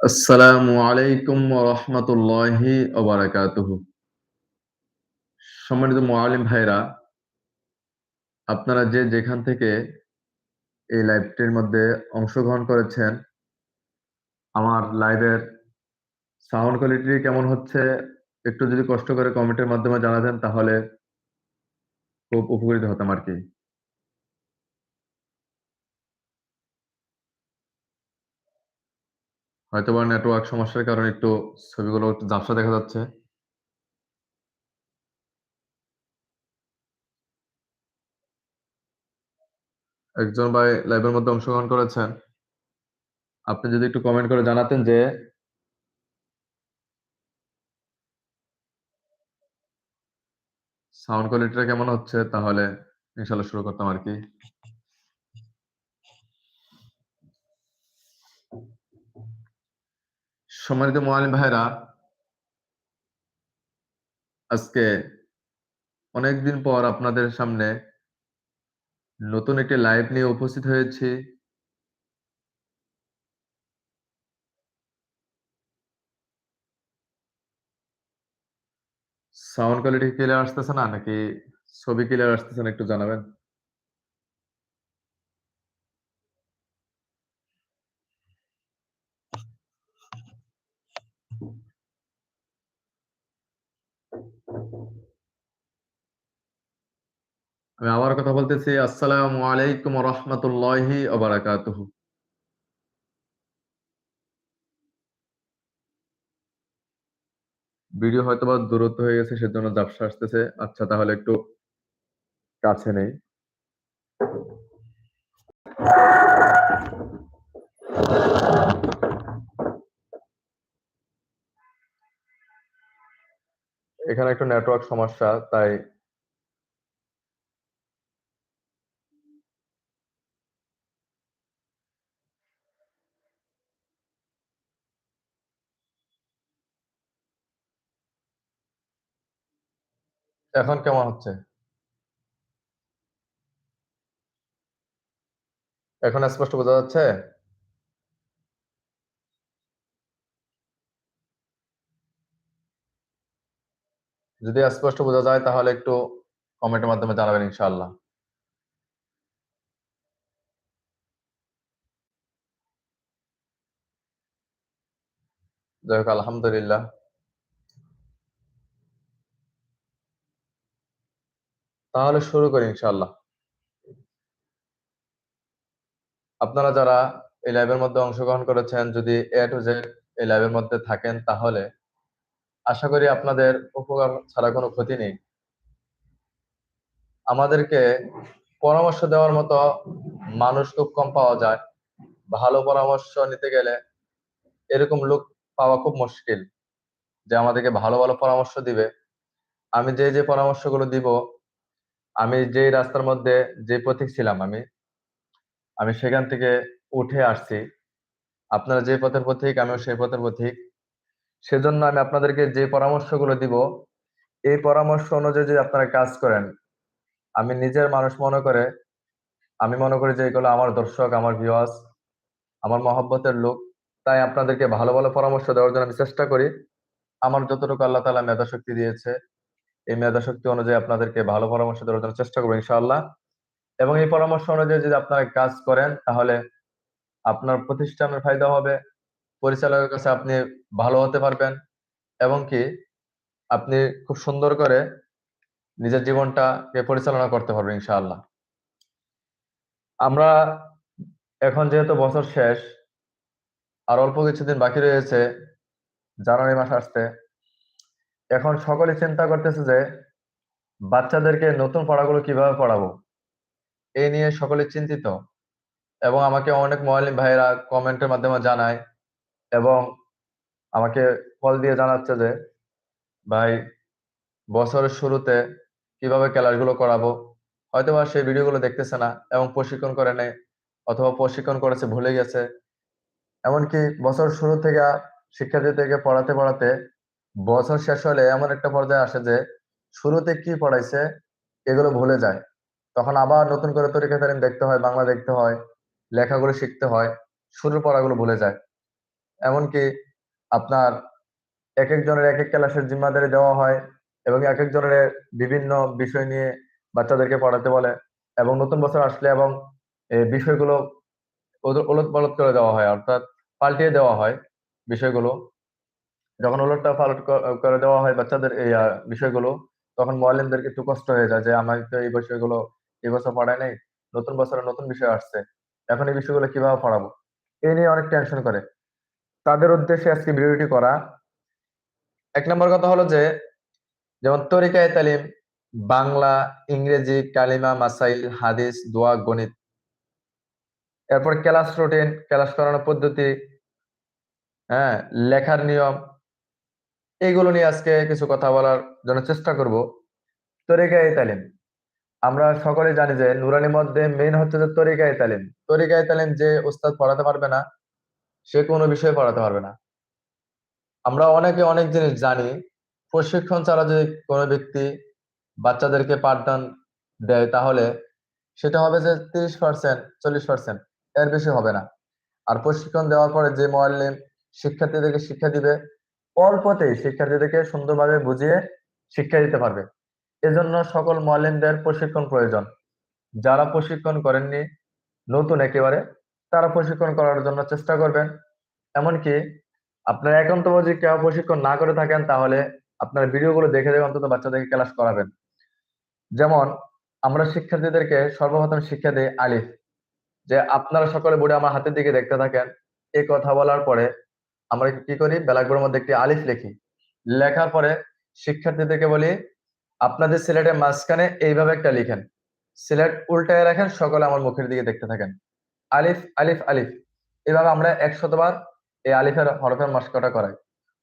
আসসালামু আলাইকুম রাহমাতুল্লাহি। সম্মানিত মুআল্লিম ভাইরা আপনারা যে যেখান থেকে এই লাইভটির মধ্যে অংশগ্রহণ করেছেন, আমার লাইভের সাউন্ড কোয়ালিটি কেমন হচ্ছে, একটু যদি কষ্ট করে কমেন্টের মাধ্যমে জানাতেন তাহলে খুব উপকৃত হতাম আরকি। হয়তোবা নেটওয়ার্ক সমস্যার কারণে একটু ছবিগুলো একটু ঝাপসা দেখা যাচ্ছে। একজন ভাই লাইভের মধ্যে অংশগ্রহণ করেছেন। আপনি যদি একটু কমেন্ট করে জানাতেন যে সাউন্ড কোয়ালিটিটা কেমন হচ্ছে, তাহলে ইনশাল্লাহ শুরু করতাম আরকি। সম্মানিত মুআল্লিম ভাইরা আজকে অনেকদিন পর আপনাদের সামনে নতুন একটি লাইভ নিয়ে উপস্থিত হয়েছি। সাউন্ড কোয়ালিটি ক্লিয়ার আসতেছে না নাকি ছবি ক্লিয়ার আসতেছে না একটু জানাবেন? আমি আবার কথা বলতেছি, আসসালামু আলাইকুম রাহমাতুল্লাহি ওয়া বারাকাতুহু। ভিডিও হয়তোবা দূরত্ব হয়ে গেছে, সেজন্য ঝাপসা আসতেছে। আচ্ছা তাহলে একটু কাছে নেই। এখানে একটু নেটওয়ার্ক সমস্যা, তাই এখন কেমন হচ্ছে? এখন স্পষ্ট বোঝা যাচ্ছে? যদি স্পষ্ট বোঝা যায়, তাহলে একটু কমেন্টের মাধ্যমে জানাবেন ইনশাআল্লাহ। যাই হোক, আলহামদুলিল্লাহ। তাহলে শুরু করি ইনশাআল্লাহ। আপনারা যারা এই লাইভের মধ্যে অংশগ্রহণ করেছেন যদি A to Z এই লাইভের মধ্যে থাকেন তাহলে আশা করি আপনাদের উপকার ছাড়া কোনো ক্ষতি নেই। আমাদেরকে পরামর্শ দেওয়ার মতো মানুষ খুব কম পাওয়া যায়। ভালো পরামর্শ নিতে গেলে এরকম লোক পাওয়া খুব মুশকিল। যে আমাদেরকে ভালো, ভালো পরামর্শ দিবে। আমি যে, যে পরামর্শগুলো দিব, আমি যেই রাস্তার মধ্যে যে পথিক ছিলাম আমি, আমি সেখান থেকে উঠে আসছি। আপনারা যে পথের পথিক আমিও সেই পথের পথিক। সেজন্য আমি আপনাদেরকে যে পরামর্শগুলো দিব, এই পরামর্শ অনুযায়ী যদি আপনারা কাজ করেন, আমি নিজের মানুষ মনে করে আমি মনে করি যে এগুলো আমার দর্শক, আমার ভিউয়ার্স, আমার মহব্বতের লোক। তাই আপনাদেরকে ভালো, ভালো পরামর্শ দেওয়ার জন্য আমি চেষ্টা করি। আমার যতটুকু আল্লাহ তাআলা মেধাশক্তি দিয়েছে, এই মেধাশক্তি অনুযায়ী আপনাদেরকে ভালো পরামর্শ দেওয়ার জন্য চেষ্টা করব ইনশাআল্লাহ। এবং এই পরামর্শ অনুযায়ী যদি আপনারা কাজ করেন তাহলে আপনার প্রতিষ্ঠানের ফায়দা হবে। পরিচালকের কাছে আপনি ভালো হতে পারবেন এবং কি আপনি খুব সুন্দর করে নিজের জীবনটাকে পরিচালনা করতে পারবেন ইনশাআল্লাহ। আমরা এখন যেহেতু বছর শেষ, আর অল্প কিছুদিন বাকি রয়েছে জানুয়ারি মাস আসতে। এখন সকলে চিন্তা করতেছে যে বাচ্চাদেরকে নতুন পড়াগুলো কীভাবে পড়াবো? এই নিয়ে সকলে চিন্তিত। এবং আমাকে অনেক মুআল্লিম ভাইয়েরা কমেন্টের মাধ্যমে জানায় এবং আমাকে কল দিয়ে জানাচ্ছে যে, "ভাই বছরের শুরুতে কীভাবে ক্লাসগুলো করাবো?" হয়তোবা সেই ভিডিওগুলো দেখতেছে না এবং প্রশিক্ষণ করে নাই অথবা প্রশিক্ষণ করেছে ভুলে গেছে। এমনকি বছর শুরু থেকে শিক্ষার্থীদেরকে পড়াতে, পড়াতে বছর শেষ হলে এমন একটা পর্যায়ে আসে যে, শুরুতে কি পড়াইছে, এগুলো ভুলে যায়। তখন আবার নতুন করে তরিকা তালিম দেখতে হয়, বাংলা দেখতে হয়, লেখাগুলো শিখতে হয়, শুরুর পড়াগুলো ভুলে যায় এমনকি আপনার এক একজনের এক এক ক্লাসের জিম্মাদারি দেওয়া হয় এবং এক একজনের বিভিন্ন বিষয় নিয়ে বাচ্চাদেরকে পড়াতে বলে এবং নতুন বছর আসলে এবং বিষয়গুলো ওলট পালট করে দেওয়া হয়, অর্থাৎ পাল্টিয়ে দেওয়া হয় বিষয়গুলো যখন ওলটটা পালট করে দেওয়া হয় বাচ্চাদের এই বিষয়গুলো, তখন মোয়াল্লিমদেরকে একটু কষ্ট হয়ে যায় যে আমার তো এই বিষয়গুলো, এই বছর পড়ায় নাই, নতুন বছরে নতুন বিষয় আসছে, এখন এই বিষয়গুলো কীভাবে পড়াবো? এই নিয়ে অনেক টেনশন করে। তাদের উদ্দেশ্যে আজকে ভিডিওটি করা। এক নম্বর কথা হলো যে, যেমন তরিকায় তালিম, বাংলা, ইংরেজি, কালিমা, মাসাইল, হাদিস, দোয়া, গণিত। এরপর ক্লাস রুটিন ক্লাস করানোর পদ্ধতি হ্যাঁ লেখার নিয়ম এইগুলো নিয়ে আজকে কিছু কথা বলার জন্য চেষ্টা করব। তরিকায় তালিম। আমরা সকলে জানি যে নুরানির মধ্যে মেন হচ্ছে যে তরিকায় তালিম। তরিকায় তালিম যে উস্তাদ পড়াতে পারবে না, সে কোনো বিষয়ে পড়াতে পারবে না। আমরা অনেকে অনেক জিনিস জানি। প্রশিক্ষণ ছাড়া যদি কোনো ব্যক্তি বাচ্চাদেরকে পাঠদান দেয় তাহলে সেটা হবে যে তিরিশ পার্সেন্ট চল্লিশ পার্সেন্ট এর বেশি হবে না। আর প্রশিক্ষণ দেওয়ার পরে যে মোয়াল্লিম শিক্ষার্থীদেরকে শিক্ষা দিবে অল্পতেই শিক্ষার্থীদেরকে সুন্দরভাবে বুঝিয়ে শিক্ষা দিতে পারবে। এজন্য সকল মোয়াল্লিমদের প্রশিক্ষণ প্রয়োজন। যারা প্রশিক্ষণ করেননি, নতুন একেবারে, তারা প্রশিক্ষণ করার জন্য চেষ্টা করবেন। এমনকি আপনার একান্ত যদি কেউ প্রশিক্ষণ না করে থাকেন, তাহলে আপনার ভিডিওগুলো দেখে দেখে অন্তত বাচ্চাদেরকে ক্লাস করাবেন। যেমন, আমরা শিক্ষার্থীদেরকে সর্বপ্রথম শিক্ষা দিই আলিফ, যে আপনারা সকলে বোর্ডে আমার হাতের দিকে দেখতে থাকেন এই কথা বলার পরে আমরা কি করি? ব্ল্যাকবোর্ডের মধ্যে একটি আলিফ লিখি। লেখার পরে শিক্ষার্থীদেরকে বলি, আপনাদের সিলেটের মাঝখানে এইভাবে একটা লিখেন। সিলেট উল্টায় রাখেন, সকলে আমার মুখের দিকে দেখতে থাকেন। আলিফ আলিফ আলিফ। এভাবে আমরা একশতবার এই আলিফের হরফের মাস্কটা করাই।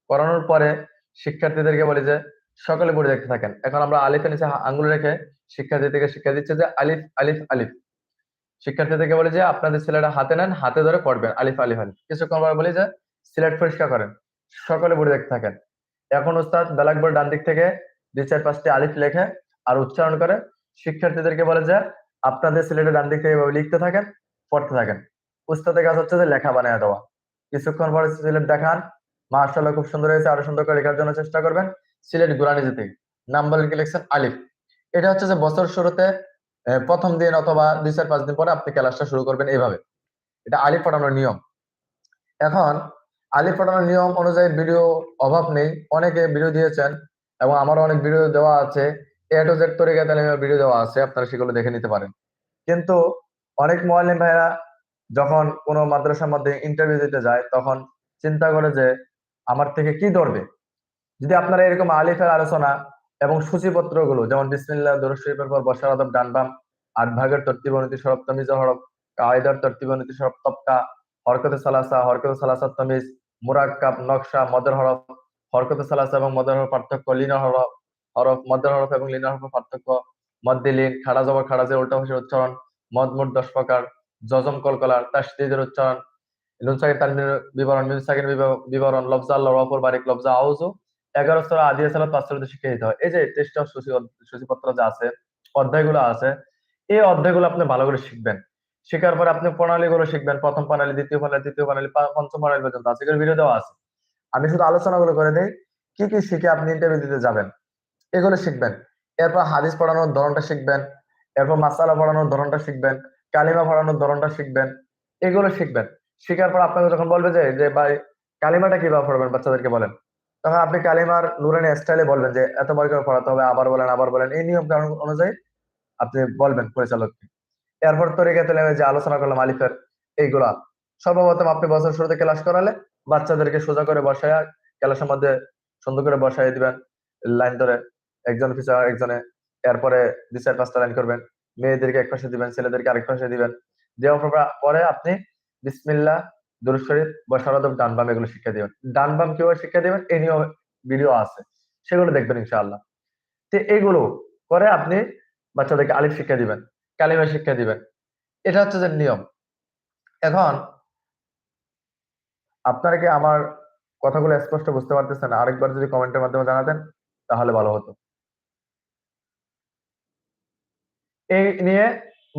করানোর পরে শিক্ষার্থীদেরকে বলি যে, সকলে বোর্ডে দেখতে থাকেন। এখন আমরা আলিফের নিচে আঙ্গুল রেখে শিক্ষার্থীদেরকে শিক্ষা দিচ্ছে যে, আলিফ আলিফ আলিফ। শিক্ষার্থীদেরকে বলে যে, আপনাদের সিলেটে হাতে নেন, হাতে ধরে পড়বেন। আলিফ আলিফ আলিফ। কিছুক্ষণ পরে বলি যে সিলেট পরিষ্কার করেন। সকলে বোর্ডে দেখতে থাকেন। এখন উস্তাদ ব্ল্যাকবোর্ড ডান দিক থেকে দুই চার পাঁচটি আলিফ লেখে আর উচ্চারণ করে। শিক্ষার্থীদেরকে বলে যে, আপনাদের সিলেটে ডান দিক থেকে লিখতে থাকেন, পড়তে থাকেন। উস্তাদের কাজ হচ্ছে যে লেখা বানিয়ে দেওয়া। কিছুক্ষণ পরে সিলেট দেখান। মার্শাল্লাহ খুব সুন্দর হয়েছে। আরও সুন্দর করে লেখার জন্য চেষ্টা করবেন। সিলেট গুরানি যেতে নাম্বার লিখে লিখছেন আলিফ। এটা হচ্ছে যে বছর শুরুতে প্রথম দিন অথবা দুই চার পাঁচ দিন পরে আপনি ক্লাসটা শুরু করবেন এইভাবে এটা আলিফ পড়ানোর নিয়ম। এখন আলিফ পড়ানোর নিয়ম অনুযায়ী ভিডিও অভাব নেই। অনেকে ভিডিও দিয়েছেন এবং আমারও অনেক ভিডিও দেওয়া আছে। ভিডিও দেওয়া আছে, আপনারা সেগুলো দেখে নিতে পারেন। কিন্তু অনেক মোয়াল্লিম ভাইরা যখন কোনো মাদ্রাসার মধ্যে ইন্টারভিউ দিতে যায়, তখন চিন্তা করে যে, আমার থেকে কি ধরবে? যদি আপনারা এরকম আলিফের আলোচনা এবং সূচিপত্রগুলো যেমন বিসমিল্লাহ, দরুদ শরীফের পর বসার আদব, ডান বাম, আট ভাগের তর্তিব নীতি সরব, তমিজ, হরফ, কায়দার তর্তিব নীতি সরব তপকা হরকতে সালাসা হরকতে সালাসা তমিজ, মুরাক্কাব, নকশা, মদের হরফ, হরকতে সালাসা এবং মদের হরফ পার্থক্য লিনা হরফ হরফ, মদের হরফ এবং লিনা হরফের পার্থক্য মদ্দে লিন খাড়া জবর, খাড়া যে উল্টা ভাষার উচ্চারণ মদ মুড দশ প্রকার, জজম, কলকলার, তাসদিদের উচ্চারণ বিবরণ মিন বিবরণ, লফজা আল্লাহ রফর বারিক লফজা আউজু এগারো স্তর আদিয়া সালাত, পাঁচ স্তর দিতে হয়। এই যে টেস্ট অফ সূচিপত্র যা আছে, অধ্যায়গুলো আছে, এই অধ্যায়গুলো আপনি ভালো করে শিখবেন। শেখার পর আপনি প্রণালী গুলো শিখবেন। প্রথম প্রণালী, দ্বিতীয় প্রণালী, তৃতীয় প্রণালী পঞ্চম প্রণালী পর্যন্ত আছে। এগুলো ভিডিও দেওয়া আছে। আমি শুধু আলোচনাগুলো করে দেই, কি কি শিখে আপনি ইন্টারভিউ দিতে যাবেন, এগুলো শিখবেন। এরপর হাদিস পড়ানোর ধরনটা শিখবেন, এরপর মাসালা পড়ানোর ধরনটা শিখবেন, কালিমা পড়ানোর ধরনটা শিখবেন, এগুলো শিখবেন। শিখার পর আপনাকে যখন বলবে যে যে ভাই, কালিমাটা কীভাবে পড়বেন বাচ্চাদেরকে বলেন, তখন আপনি কালিমার নুরানি স্টাইলে বলবেন যে, এত বার করে পড়াতে হবে, আবার বলেন আবার বলেন। এই নিয়ম কানুন অনুযায়ী আপনি বলবেন পরিচালককে। এরপর তরিকা তেলে যে আলোচনা করলাম আলিফের, এইগুলা। সর্বপ্রথম আপনি বছর শুরুতে ক্লাস করালে বাচ্চাদেরকে সোজা করে বসায়, ক্লাসের মধ্যে সুন্দর করে বসাই দিবেন, লাইন ধরে একজন পিছু একজনে এরপরে দুই চার পাঁচটা লাইন করবেন, মেয়েদেরকে এক পাশে দিবেন, ছেলেদেরকে আরেক পাশে দিবেন। দেওয়ার পর- আপনি বিসমিল্লাহ দুরুদ শরীফ বা সরাদব ডান বাম এগুলো শিক্ষা দিবেন। ডান বাম কীভাবে শিক্ষা দিবেন? এই নিয়েও ভিডিও আছে। সেগুলো দেখবেন ইনশাআল্লাহ। তো এগুলো করে আপনি বাচ্চাদেরকে আলিফ শিক্ষা দিবেন। কালিমা শিক্ষা দিবেন। এটা হচ্ছে যে নিয়ম। এখন আপনারা কি আমার কথাগুলো স্পষ্ট বুঝতে পারতেছেন? আরেকবার যদি কমেন্টের মাধ্যমে জানাতেন, তাহলে ভালো হতো। এই নিয়ে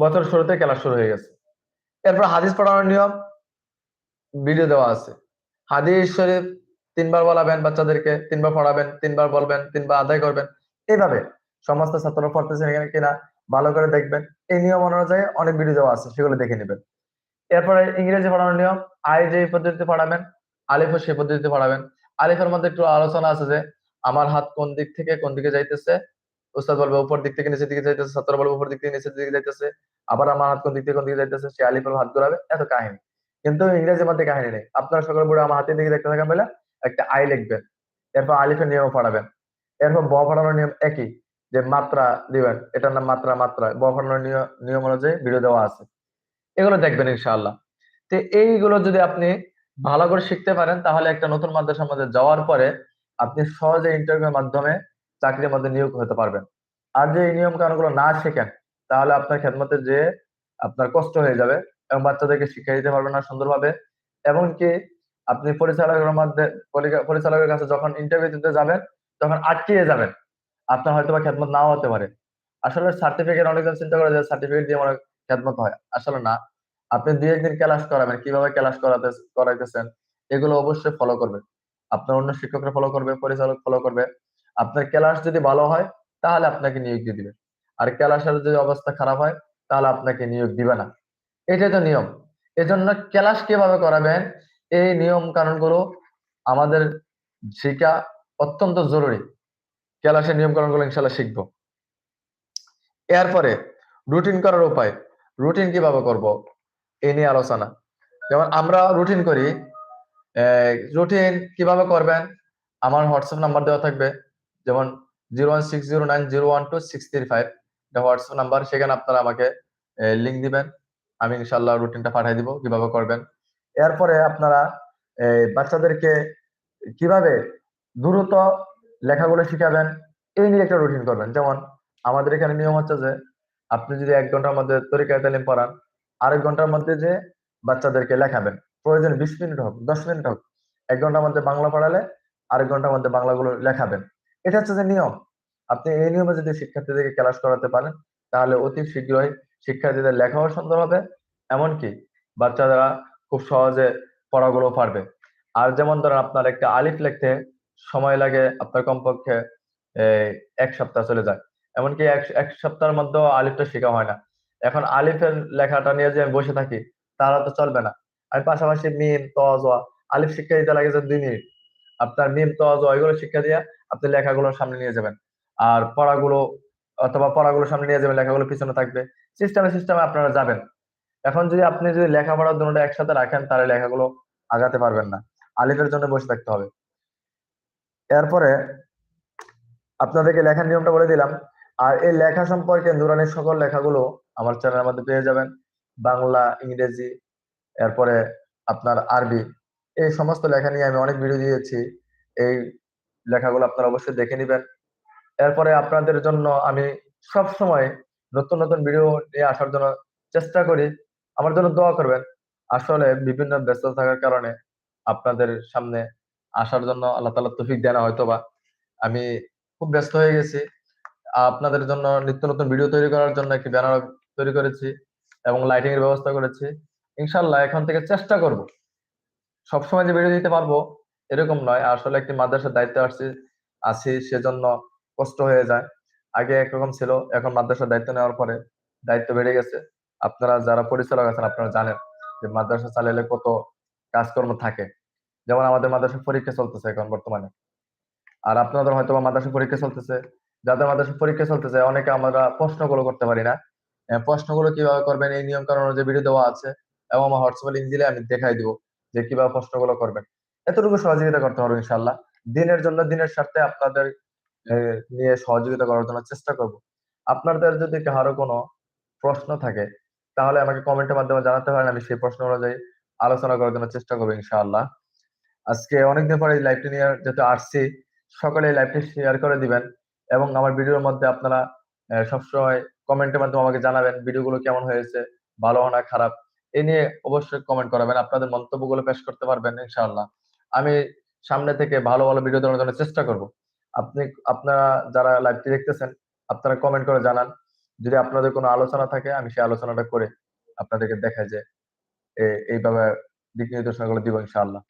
বছর শুরুতে ক্লাস শুরু হয়ে গেছে। এরপর হাদিস পড়ানোর নিয়ম ভিডিও দেওয়া আছে। হাদিস শরীফ তিনবার বলাবেন বাচ্চাদেরকে, তিনবার পড়াবেন, তিনবার বলবেন, তিনবার আদায় করবেন। এইভাবে সমস্ত ছাত্ররা পড়তেছেন এখানে কিনা? ভালো করে দেখবেন। এই নিয়ম অনুযায়ী অনেক ভিডিও দেওয়া আছে, সেগুলো দেখে নেবেন। এরপরে ইংরেজি পড়ানোর নিয়ম, আই যে পদ্ধতিতে পড়াবেন আলিফও সেই পদ্ধতিতে পড়াবেন। আলিফের মধ্যে একটু আলোচনা আছে যে, আমার হাত কোন দিক থেকে কোন দিকে যাইতেছে? উস্তাদ বলবে উপর দিক থেকে নিচের দিকে যাইতেছে, ছাত্র বলবে উপর দিক থেকে নিচের দিকে যাইতেছে, আবার আমার হাত কোন দিক থেকে কোন দিকে যাইতেছে, সে আলিফের হাত ঘুরাবে, এত কাহিনী। কিন্তু ইংরেজির মধ্যে কাহিনী নেই। আপনারা সকল বড় আমার হাতের দিকে দেখতে থাকেন বলে একটা আই লিখবেন, এরপর আলিফের নিয়ম পড়াবেন। এরপর ব পড়ানোর নিয়ম একই। যে মাত্রা দিবেন, এটার নাম মাত্রা মাত্রা পড়ানোর নিয়ম অনুযায়ী ভিডিও দেওয়া আছে। এগুলো দেখবেন ইনশাআল্লাহ। তো এইগুলো যদি আপনি ভালো করে শিখতে পারেন, তাহলে একটা নতুন মাদ্রাসার মধ্যে যাওয়ার পরে আপনি সহজে ইন্টারভিউর মাধ্যমে চাকরির মধ্যে নিয়োগ হতে পারবেন। আর যে এই নিয়ম কানুনগুলো না শেখেন, তাহলে আপনার খেদমতে যে আপনার কষ্ট হয়ে যাবে এবং বাচ্চাদেরকে শিক্ষা দিতে পারবেন না সুন্দরভাবে। এমনকি আপনি পরিচালকের মধ্যে পরিচালকের কাছে যখন ইন্টারভিউ দিতে যাবেন, তখন আটকিয়ে যাবেন। আপনার হয়তো বা খেদমত নাও হতে পারে। আসলে সার্টিফিকেট অনেকজন চিন্তা করে যে সার্টিফিকেট দিয়ে আমার খেদমত হয়। আসলে না। আপনি দুই একদিন ক্লাস করাবেন, কীভাবে ক্লাস করাতে, করাইতেছেন, এগুলো অবশ্যই ফলো করবেন। আপনার অন্য শিক্ষকরা ফলো করবে, পরিচালক ফলো করবে। আপনার ক্লাস যদি ভালো হয়, তাহলে আপনাকে নিয়োগ দিয়ে দিবে। আর ক্লাসের যদি অবস্থা খারাপ হয়, তাহলে আপনাকে নিয়োগ দিবে না। এটাই তো নিয়ম। এজন্য ক্লাস কীভাবে করাবেন, এই নিয়ম কানুনগুলো আমাদের শিক্ষা অত্যন্ত জরুরি। ক্লাসের নিয়ম কানুনগুলো ইনশাল্লাহ শিখব। এরপরে রুটিন করার উপায় রুটিন কীভাবে করব এই নিয়ে আলোচনা। যেমন আমরা রুটিন করি রুটিন কীভাবে করবেন? আমার হোয়াটসঅ্যাপ নাম্বার দেওয়া থাকবে, যেমন zero one six zero nine zero one two six three five এটা হোয়াটসঅ্যাপ নাম্বার, সেখানে আপনারা আমাকে লিঙ্ক দিবেন। আমি ইনশাল্লাহ রুটিনটা পাঠিয়ে দিব কীভাবে করবেন। এরপরে আপনারা বাচ্চাদেরকে কীভাবে দ্রুত লেখাগুলো শিখাবেন, এই নিয়ে একটা রুটিন করবেন। যেমন আমাদের এখানে নিয়ম হচ্ছে যে, আপনি যদি এক ঘণ্টার মধ্যে তরিকা তালিম পড়ান, আরেক ঘণ্টার মধ্যে যে বাচ্চাদেরকে লেখাবেন। প্রয়োজন বিশ মিনিট হোক, দশ মিনিট হোক, এক ঘণ্টার মধ্যে বাংলা পড়ালে আরেক ঘণ্টার মধ্যে বাংলাগুলো লেখাবেন। এটা হচ্ছে যে নিয়ম। আপনি এই নিয়মে যদি শিক্ষার্থীদেরকে ক্লাস করাতে পারেন, তাহলে অতি শীঘ্রই শিক্ষার্থীদের লেখাও সুন্দর হবে। এমনকি বাচ্চারা খুব সহজে পড়াগুলো পারবে। আর যেমন ধরেন আপনার একটা আলিফ লিখতে সময় লাগে, আপনার কমপক্ষে এক সপ্তাহ চলে যায়। এমনকি এক এক সপ্তাহের মধ্যেও আলিফটা শেখা হয় না। এখন আলিফের লেখাটা নিয়ে যে আমি বসে থাকি, তারা তো চলবে না। আমি পাশাপাশি মিম ত আলিফ শিক্ষা দিতে লাগে যে দুই মিনিট। আপনার মিম ত এগুলো শিক্ষা দিয়ে আপনি লেখাগুলো সামনে নিয়ে যাবেন। আর পড়াগুলো, অথবা পড়াগুলো সামনে নিয়ে যাবেন, লেখাগুলো পিছনে থাকবে। সিস্টেমে সিস্টেমে আপনারা যাবেন। এখন যদি আপনি যদি লেখাপড়ার দুটো একসাথে রাখেন, তাহলে লেখাগুলো আগাতে পারবেন না। আলিফের জন্য বসে থাকতে হবে। এরপরে আপনাদেরকে লেখার নিয়মটা বলে দিলাম। আর এই লেখা সম্পর্কে নুরানির সকল লেখাগুলো আমার চ্যানেলের মধ্যে পেয়ে যাবেন। বাংলা, ইংরেজি, এরপরে আপনার আরবি, এই সমস্ত লেখা নিয়ে আমি অনেক ভিডিও দিয়েছি। এই লেখাগুলো আপনারা অবশ্যই দেখে নেবেন। এরপরে আপনাদের জন্য আমি সব সময় নতুন নতুন ভিডিও নিয়ে আসার জন্য চেষ্টা করি। আমার জন্য দোয়া করবেন। আসলে বিভিন্ন ব্যস্ত থাকার কারণে আপনাদের সামনে আসার জন্য আল্লাহ তাআলা তৌফিক দেয় না হয়তোবা আমি খুব ব্যস্ত হয়ে গেছি। আপনাদের জন্য নিত্য নতুন ভিডিও তৈরি করার জন্য একটি ব্যানার তৈরি করেছি এবং লাইটিং এর ব্যবস্থা করেছি। ইনশাল্লাহ এখন থেকে চেষ্টা করব। সবসময় যে ভিডিও দিতে পারব এরকম নয়, আসলে একটি মাদ্রাসার দায়িত্ব আসছি, আছি, সেজন্য কষ্ট হয়ে যায়। আগে একরকম ছিল, এখন মাদ্রাসার দায়িত্ব নেওয়ার পরে দায়িত্ব বেড়ে গেছে। আপনারা যারা পরিচালক আছেন, আপনারা জানেন যে মাদ্রাসা চালাইলে কত কাজকর্ম থাকে। যেমন আমাদের মাদ্রাসা পরীক্ষা চলতেছে এখন বর্তমানে। আর আপনাদের হয়তো মাদ্রাসা পরীক্ষা চলতেছে। যাদের মাদ্রাসা পরীক্ষা চলতেছে অনেকে আমরা প্রশ্নগুলো করতে পারি না। আহ, প্রশ্নগুলো কীভাবে করবেন এই নিয়ম কানুন যে ভিডিও দেওয়া আছে এবং আমার হোয়াটসঅ্যাপ লিঙ্ক দিলে আমি দেখাই দিব যে কীভাবে প্রশ্নগুলো করবেন। এতটুকু সহযোগিতা করতে পারব ইনশাল্লাহ দিনের জন্য দিনের স্বার্থে আপনাদের নিয়ে সহযোগিতা করার জন্য চেষ্টা করব। আপনাদের যদি কারও কোনো প্রশ্ন থাকে তাহলে আমাকে কমেন্টের মাধ্যমে জানাতে পারেন আমি সেই প্রশ্ন অনুযায়ী আলোচনা করার জন্য চেষ্টা করব ইনশাআল্লাহ। আজকে অনেকদিন পরে এই লাইভটি নিয়ে যেহেতু আসছি, সকলে এই লাইভটি শেয়ার করে দিবেন এবং আমার ভিডিওর মধ্যে আপনারা সবসময় কমেন্টের মাধ্যমে আমাকে জানাবেন ভিডিওগুলো কেমন হয়েছে, ভালো না খারাপ, এ নিয়ে অবশ্যই কমেন্ট করাবেন, আপনাদের মন্তব্যগুলো পেশ করতে পারবেন ইনশাআল্লাহ। আমি সামনে থেকে ভালো ভালো ভিডিও দেওয়ার জন্য চেষ্টা করব। আপনি, আপনারা যারা লাইভটি দেখতেছেন, আপনারা কমেন্ট করে জানান। যদি আপনাদের কোনো আলোচনা থাকে, আমি সেই আলোচনাটা করে আপনাদেরকে দেখাই যে এইভাবে দিক নির্দেশনাগুলো দিব ইনশাআল্লাহ।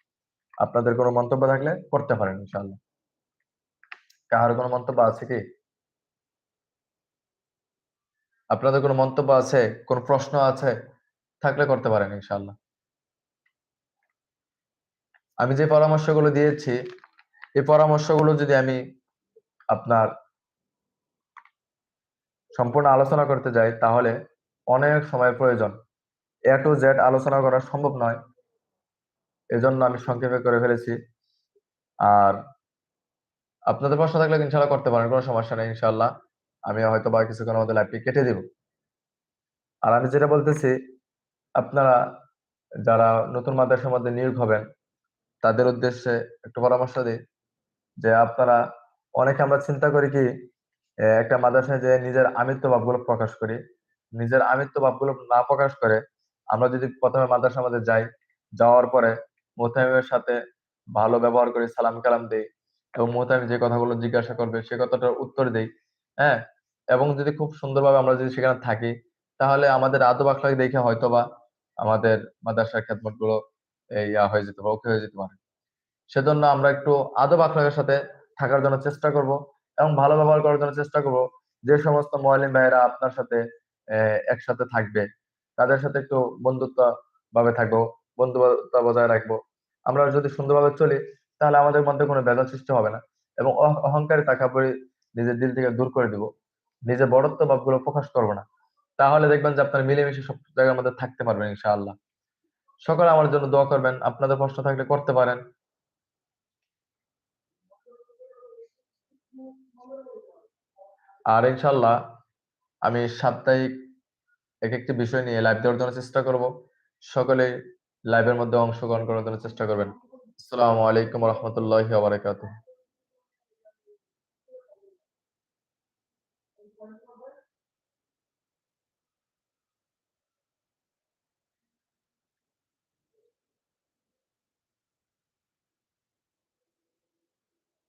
আপনাদের কোনো মন্তব্য থাকলে করতে পারেন, ইনশাআল্লাহ। কার কোনো মন্তব্য আছে কি? আপনাদের কোনো মন্তব্য আছে? কোন প্রশ্ন আছে? থাকলে করতে পারেন, ইনশাআল্লাহ। আমি যে পরামর্শগুলো দিয়েছি, এই পরামর্শগুলো যদি আমি আপনার সম্পূর্ণ আলোচনা করতে যাই, তাহলে অনেক সময় প্রয়োজন। এ টু জেড আলোচনা করা সম্ভব নয়। এজন্য আমি সংক্ষেপে করে ফেলেছি। আর আপনাদের প্রশ্ন থাকলে ইনশাল্লাহ করতে পারেন, কোনো সমস্যা নেই ইনশাল্লাহ আমি হয়তো বা কিছুক্ষণের মধ্যে লাইভটি কেটে দিব। আর আমি যেটা বলতেছি, আপনারা যারা নতুন মাদ্রাসার মধ্যে নিয়োগ হবেন, তাদের উদ্দেশ্যে একটু পরামর্শ দিই যে আপনারা, অনেকে আমরা চিন্তা করি কি একটা মাদ্রাসায় যে নিজের আমিত্ব ভাবগুলো প্রকাশ করি। নিজের আমিত্ব ভাবগুলো না প্রকাশ করে আমরা যদি প্রথমে মাদ্রাসার মধ্যে যাই, যাওয়ার পরে মোতায়েমের সাথে ভালো ব্যবহার করি সালাম কালাম দেই এবং মোতায়েম যে কথাগুলো জিজ্ঞাসা করবে সে কথাটার উত্তর দেই হ্যাঁ? এবং যদি খুব সুন্দরভাবে আমরা যদি সেখানে থাকি, তাহলে আমাদের আদব আখলাক দেখে হয়তোবা আমাদের মাদ্রাসার খেদমতগুলো ইয়া হয়ে যেতে পারে, ওকে হয়ে যেতে পারে। সেজন্য আমরা একটু আদব আখলাকের সাথে থাকার জন্য চেষ্টা করব এবং ভালো ব্যবহার করার জন্য চেষ্টা করব যে সমস্ত মোয়ালিম ভাইয়েরা আপনার সাথে একসাথে থাকবে, তাদের সাথে একটু বন্ধুত্ব ভাবে থাকব, বন্ধুত্ব বজায় রাখব। আমরা যদি সুন্দরভাবে চলি, তাহলে আমাদের মধ্যে কোনো ভেজাল সৃষ্টি হবে না। এবং অহ- অহংকারী তাকাবুরি নিজের দিল থেকে দূর করে দিব। নিজের বড়ত্ব ভাবগুলো প্রকাশ করব না। তাহলে দেখবেন যে আপনার মিলেমিশে সব জায়গার মধ্যে থাকতে পারবেন ইনশাআল্লাহ। সকলে আমার জন্য দোয়া করবেন। আপনাদের প্রশ্ন থাকলে করতে পারেন। আর ইনশাল্লাহ আমি সাপ্তাহিক এক একটি বিষয় নিয়ে লাইভ দেওয়ার জন্য চেষ্টা করব। সকলে লাইভের মধ্যে অংশগ্রহণ করার জন্য চেষ্টা করবেন। আসসালামু আলাইকুম রহমতুল্লাহ বারাকাতুহ।